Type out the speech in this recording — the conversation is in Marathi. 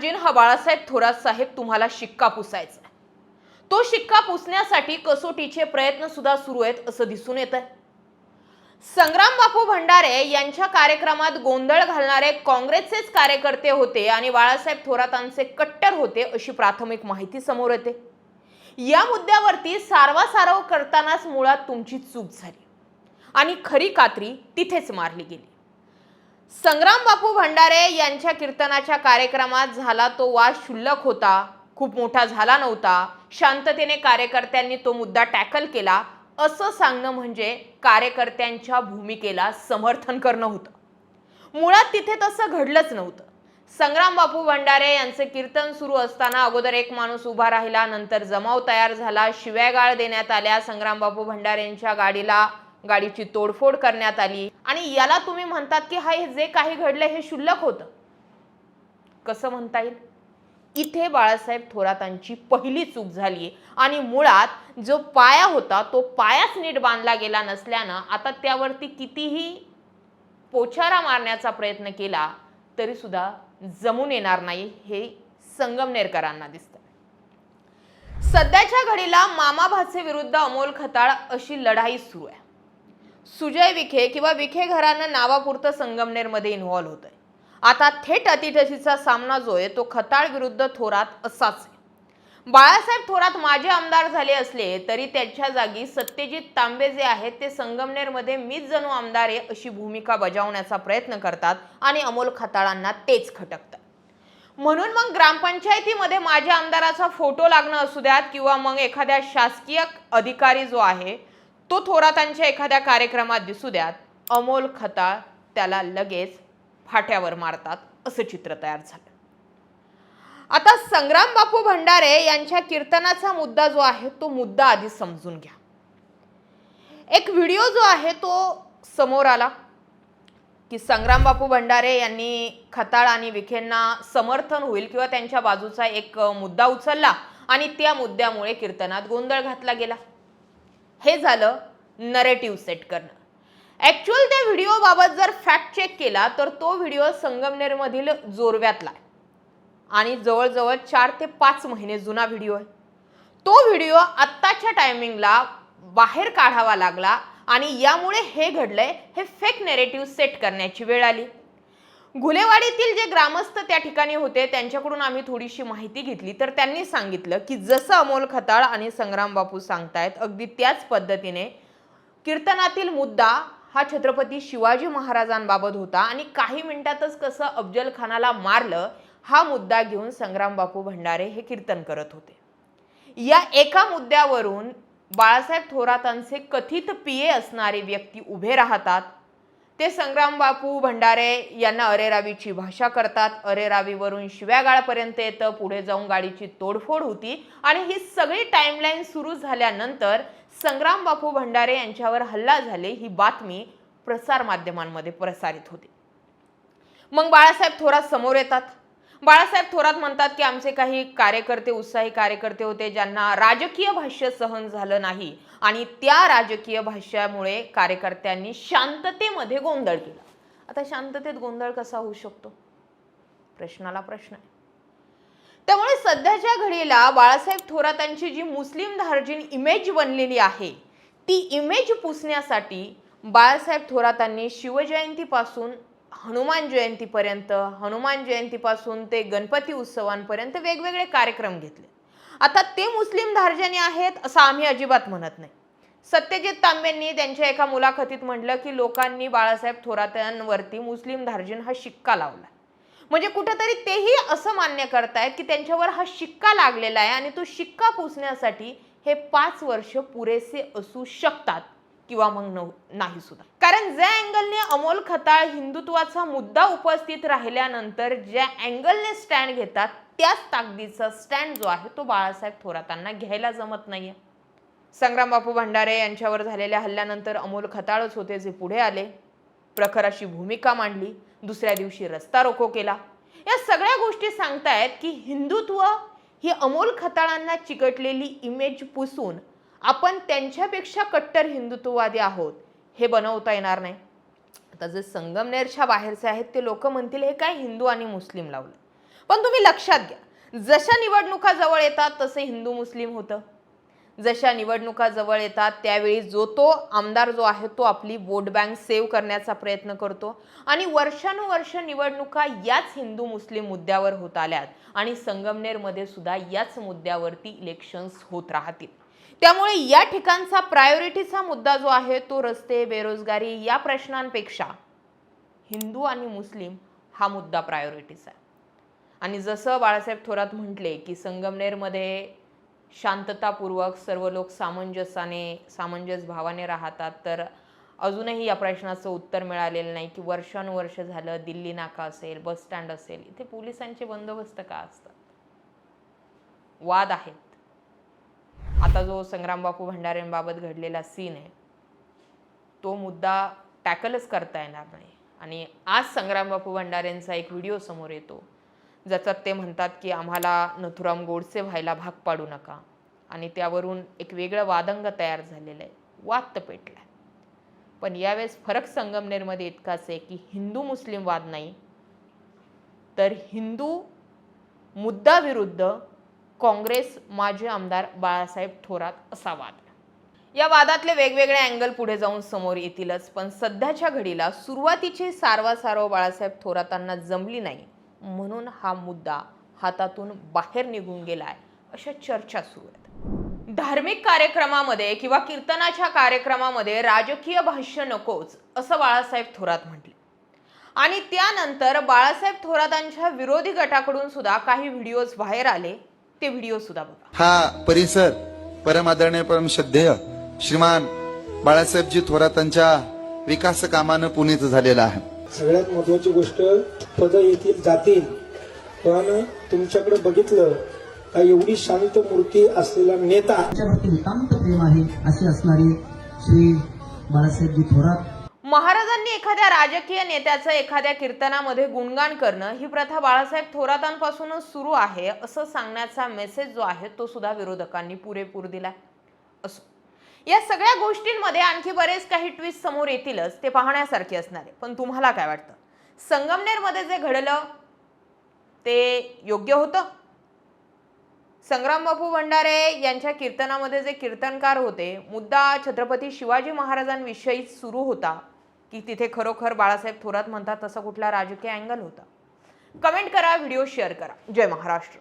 धार्जिन हा बाळासाहेब थोरात साहेब तुम्हाला शिक्का पुसायचा तो शिक्का पुसण्यासाठी कसोटीचे प्रयत्न सुद्धा सुरू आहेत असं दिसून येत आहे. संग्राम बापू भंडारे यांच्या कार्यक्रमात गोंधळ घालणारे काँग्रेसचेच कार्यकर्ते होते आणि बाळासाहेब थोरातांचे कट्टर होते अशी प्राथमिक माहिती समोर येते. या मुद्द्यावरती सारवासारव करतानाच मुळात तुमची चूक झाली. आणि खरी कात्री तिथेच मारली गेली. संग्राम बापू भंडारे यांच्या कीर्तनाच्या कार्यक्रमात झाला तो वाद क्षुल्लक होता. खूप मोठा झाला नव्हता. शांततेने कार्यकर्त्यांनी तो मुद्दा टॅकल केला. असं सांगणं म्हणजे कार्यकर्त्यांच्या भूमिकेला समर्थन करणं होतं. मुळात तिथे तसं घडलंच नव्हतं. संग्राम बापू भंडारे यांचे कीर्तन सुरू असताना अगोदर एक माणूस उभा राहिला नंतर जमाव तयार झाला. शिव्यागाळ देण्यात आल्या संग्राम बापू भंडारेंच्या गाडीला. गाडीची तोडफोड करण्यात आली. आणि याला तुम्ही म्हणतात की हा जे काही घडलं हे क्षुल्लक होतं. कसं म्हणता येईल? इथे बाळासाहेब थोरातांची पहिली चूक झाली आणि मुळात जो पाया होता तो पायाच नीट बांधला गेला नसल्यानं आता त्यावरती कितीही पोछारा मारण्याचा प्रयत्न केला तरी सुद्धा जमून येणार नाही हे संगमनेरकरांना दिसतं सध्याच्या घडीला मामा भाचे विरुद्ध अमोल खताळ अशी लढाई सुरू आहे. सुजय विखे किंवा विखे घरानं नावापुरतं संगमनेरमध्ये इन्व्हॉल्व्ह होत आहे आता थेट अतिथशीचा सामना जो आहे तो खताळ विरुद्ध थोरात असाच आहे. बाळासाहेब थोरात माझे आमदार झाले असले तरी त्यांच्या जागी सत्यजित तांबे जे आहेत ते संगमनेरमध्ये मीच जणू आमदार आहे अशी भूमिका बजावण्याचा प्रयत्न करतात आणि अमोल खताळांना तेच खटकतात. म्हणून मग ग्रामपंचायतीमध्ये माझ्या आमदाराचा फोटो लागणं असू द्यात किंवा मग एखाद्या शासकीय अधिकारी जो आहे तो थोरातांच्या एखाद्या कार्यक्रमात दिसू द्यात. अमोल खताळ त्याला लगेच फाट्यावर मारतात असं चित्र तयार झालं. आता संग्राम बापू भंडारे यांच्या कीर्तनाचा मुद्दा जो आहे तो मुद्दा आधी समजून घ्या. एक व्हिडिओ जो आहे तो समोर आला की संग्राम बापू भंडारे यांनी खताळ आणि विखेंना समर्थन होईल किंवा त्यांच्या बाजूचा एक मुद्दा उचलला आणि त्या मुद्द्यामुळे कीर्तनात गोंधळ घातला गेला. हे झालं नरेटिव्ह सेट करणं. ॲक्च्युअल त्या व्हिडिओबाबत जर फॅक्ट चेक केला तर तो व्हिडिओ संगमनेरमधील जोरव्यातला आहे. आणि जवळजवळ चार ते पाच महिने जुना व्हिडिओ आहे. तो व्हिडिओ आत्ताच्या टायमिंगला बाहेर काढावा लागला आणि यामुळे हे घडलंय हे फेक नेरेटिव्ह सेट करण्याची वेळ आली. घुलेवाडीतील जे ग्रामस्थ त्या ठिकाणी होते त्यांच्याकडून आम्ही थोडीशी माहिती घेतली. तर त्यांनी सांगितलं की जसं अमोल खताळ आणि संग्राम बापू सांगतायत अगदी त्याच पद्धतीने कीर्तनातील मुद्दा हा छत्रपती शिवाजी महाराजांबाबत होता. आणि काही मिनिटातच कसं अफजल खानाला मारलं हा मुद्दा घेऊन संग्राम बापू भंडारे हे कीर्तन करत होते. या एका मुद्द्यावरून बाळासाहेब थोरातांचे कथित पिये असणारे व्यक्ती उभे राहतात. ते संग्राम बापू भंडारे यांना अरेरावीची भाषा करतात. अरेरावीवरून शिव्यागाळपर्यंत येतं. पुढे जाऊन गाडीची तोडफोड होती आणि ही सगळी टाईमलाईन सुरू झाल्यानंतर संग्राम बापू भंडारे यांच्यावर हल्ला झाले ही बातमी प्रसारमाध्यमांमध्ये प्रसारित होते. मग बाळासाहेब थोरात समोर येतात. बाळासाहेब थोरात म्हणतात की आमचे काही कार्यकर्ते उत्साही कार्यकर्ते होते ज्यांना राजकीय भाष्य सहन झालं नाही. आणि त्या राजकीय भाष्यामुळे कार्यकर्त्यांनी शांततेमध्ये गोंधळ केला. आता शांततेत गोंधळ कसा होऊ शकतो? प्रश्नाला प्रश्न आहे. त्यामुळे सध्याच्या घडीला बाळासाहेब थोरातांची जी मुस्लिम धार्जिन इमेज बनलेली आहे ती इमेज पुसण्यासाठी बाळासाहेब थोरातांनी शिवजयंतीपासून हनुमान जयंतीपर्यंत हनुमान जयंतीपासून ते गणपती उत्सवांपर्यंत वेगवेगळे कार्यक्रम घेतले. आता ते मुस्लिम धार्जने आहेत असं आम्ही अजिबात म्हणत नाही. सत्यजित तांबेंनी त्यांच्या एका मुलाखतीत म्हटलं की लोकांनी बाळासाहेब थोरातांवरती मुस्लिम धार्जन हा शिक्का लावला. म्हणजे कुठंतरी तेही असं मान्य करतायत की त्यांच्यावर हा शिक्का लागलेला आहे आणि तो शिक्का पुसण्यासाठी हे पाच वर्ष पुरेसे असू शकतात किंवा मग न- नाही सुद्धा. कारण ज्या अँगलने अमोल खताळ हिंदुत्वाचा मुद्दा उपस्थित राहिल्यानंतर ज्या अँगलने स्टँड घेतात त्याच ताकदीचा स्टँड जो आहे तो बाळासाहेब थोरातांना घ्यायला जमत नाहीये. संग्राम बापू भंडारे यांच्यावर झालेल्या हल्ल्यानंतर अमोल खताळच होते जे पुढे आले. प्रखर अशी भूमिका मांडली दुसऱ्या दिवशी रस्ता रोको केला. या सगळ्या गोष्टी सांगतायत की हिंदुत्व ही अमोल खताळांना चिकटलेली इमेज पुसून आपण त्यांच्यापेक्षा कट्टर हिंदुत्ववादी आहोत. हे बनवता येणार नाही. आता जे संगमनेरच्या बाहेरचे आहेत ते लोक म्हणतील हे काय हिंदू आणि मुस्लिम लावलं. पण तुम्ही लक्षात घ्या जशा निवडणुका जवळ येतात तसे हिंदू मुस्लिम होतं. जशा निवडणुका जवळ येतात त्यावेळी जो तो आमदार जो आहे तो आपली वोट बँक सेव्ह करण्याचा प्रयत्न करतो. आणि वर्षानुवर्ष निवडणुका याच हिंदू मुस्लिम मुद्द्यावर होत आल्यात. आणि संगमनेरमध्ये सुद्धा याच मुद्द्यावरती इलेक्शन्स होत राहतील. त्यामुळे या ठिकाणचा प्रायोरिटीचा मुद्दा जो आहे तो रस्ते बेरोजगारी या प्रश्नांपेक्षा हिंदू आणि मुस्लिम हा मुद्दा प्रायोरिटीचा आहे. आणि जसं बाळासाहेब थोरात म्हटले की संगमनेरमध्ये शांततापूर्वक सर्व लोक सामंजस्याने सामंजस्य भावाने राहतात तर अजूनही या प्रश्नाचं उत्तर मिळालेलं नाही की वर्षानुवर्ष झालं दिल्ली नाका असेल बस स्टँड असेल इथे पोलिसांचे बंदोबस्त का असतात? वाद आहेत आता जो संग्राम बापू भंडारेंबाबत घडलेला सीन आहे तो मुद्दा टॅकलच करता येणार नाही. आणि आज संग्राम बापू भंडारेंचा एक व्हिडिओ समोर येतो ज्याच्यात ते म्हणतात की आम्हाला नथुराम गोडसे व्हायला भाग पाडू नका. आणि त्यावरून एक वेगळं वादंग तयार झालेलं आहे वाद तर पेटला आहे पण यावेळेस फरक संगमनेरमध्ये इतकाच आहे की हिंदू मुस्लिम वाद नाही तर हिंदू मुद्दाविरुद्ध काँग्रेस माजी आमदार बाळासाहेब थोरात असा वाद या वादातले वेगवेगळे अँगल पुढे जाऊन समोर येतीलच पण सध्याच्या घडीला सुरुवातीची सारवासारव बाळासाहेब थोरातांना जमली नाही म्हणून हा मुद्दा हातातून बाहेर निघून गेलाय अशा चर्चा सुरू आहेत. धार्मिक कार्यक्रमामध्ये किंवा कीर्तनाच्या कार्यक्रमामध्ये राजकीय भाष्य नकोच असं बाळासाहेब थोरात म्हटले. आणि त्यानंतर बाळासाहेब थोरातांच्या विरोधी गटाकडून सुद्धा काही व्हिडिओज बाहेर आले ते व्हिडिओ सुद्धा बघा. हा परिसर परम आदरणीय परम श्रद्धेय श्रीमान बाळासाहेबजी थोरातांच्या विकास कामानं पुनीत झालेला आहे. सगळ्यात महत्वाची गोष्ट पद येतील जातील. पण तुमच्याकडे बघितलं का एवढी शांत मूर्ती असलेला नेता त्यांच्यावरती नितांत प्रेम आहे असे असणारे श्री बाळासाहेबजी थोरात महाराजांनी एखाद्या राजकीय नेत्याचं एखाद्या कीर्तनामध्ये गुणगान करणं ही प्रथा बाळासाहेब थोरातांपासूनच सुरू आहे असं सांगण्याचा मेसेज जो आहे तो सुद्धा विरोधकांनी पुरेपूर दिला असो. या सगळ्या गोष्टींमध्ये आणखी बरेच काही ट्विस्ट समोर येतीलच ते पाहण्यासारखे असणार आहे. पण तुम्हाला काय वाटतं? संगमनेरमध्ये जे घडलं ते योग्य होतं? संग्रामबापू भंडारे यांच्या कीर्तनामध्ये जे कीर्तनकार होते मुद्दा छत्रपती शिवाजी महाराजांविषयी सुरू होता. की तिथे खरोखर बाळासाहेब थोरात म्हणतात तसं कुठला राजकीय अँगल होता. कमेंट करा व्हिडिओ शेअर करा. जय महाराष्ट्र.